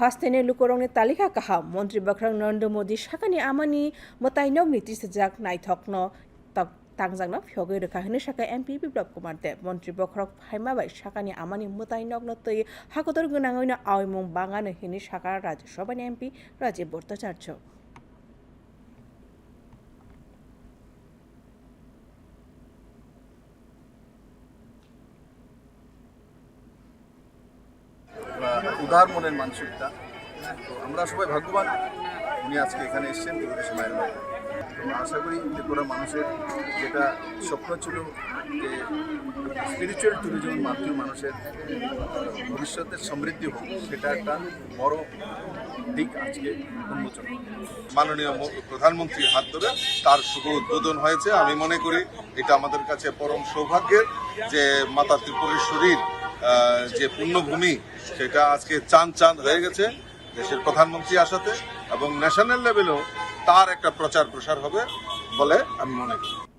हस्ते लुकोराउने তালিকা कहाँ মন্ত্রী बख्राङ নরেন্দ্র মোদী साकानि आमानि मताइनौ নীতি सजाग नाइथक्न তাংজাংন ফ্যগে রেখা হনে সাকা এমপি বিপ্লব কুমার দেব। মন্ত্রী বখরক ফাইমাবাই শাখানি আমানি মোতাই নগ্ন তৈ হাকতর গনাঙ্গইন আওয়মং বাঙানো হিনি শাখা রাজ্যসভানি এমপি রাজীব ভট্টাচার্য উদার মনের মানসিকতা। তো আমরা সবাই ভাগ্যবান। উনি আজকে এখানে এসেছেন ত্রিপুরেশ মায়ের তো আশা করি ত্রিপুরা মানুষের যেটা স্বপ্ন ছিল যে স্পিরিচুয়াল ট্যুরিজমের মাধ্যমে মানুষের ভবিষ্যতের সমৃদ্ধি হোক, সেটা একটা বড় দিক আজকে উন্মোচন মাননীয় প্রধানমন্ত্রীর হাত ধরে তার শুভ উদ্বোধন হয়েছে। আমি মনে করি এটা আমাদের কাছে পরম সৌভাগ্যের যে মাতা ত্রিপুরেশ্বরীর যে পূর্ণভূমি, সেটা আজকে চান চান হয়ে গেছে দেশের প্রধানমন্ত্রী আসাতে এবং ন্যাশনাল লেভেলেও তার একটা প্রচার প্রসার হবে বলে আমি মনে করি।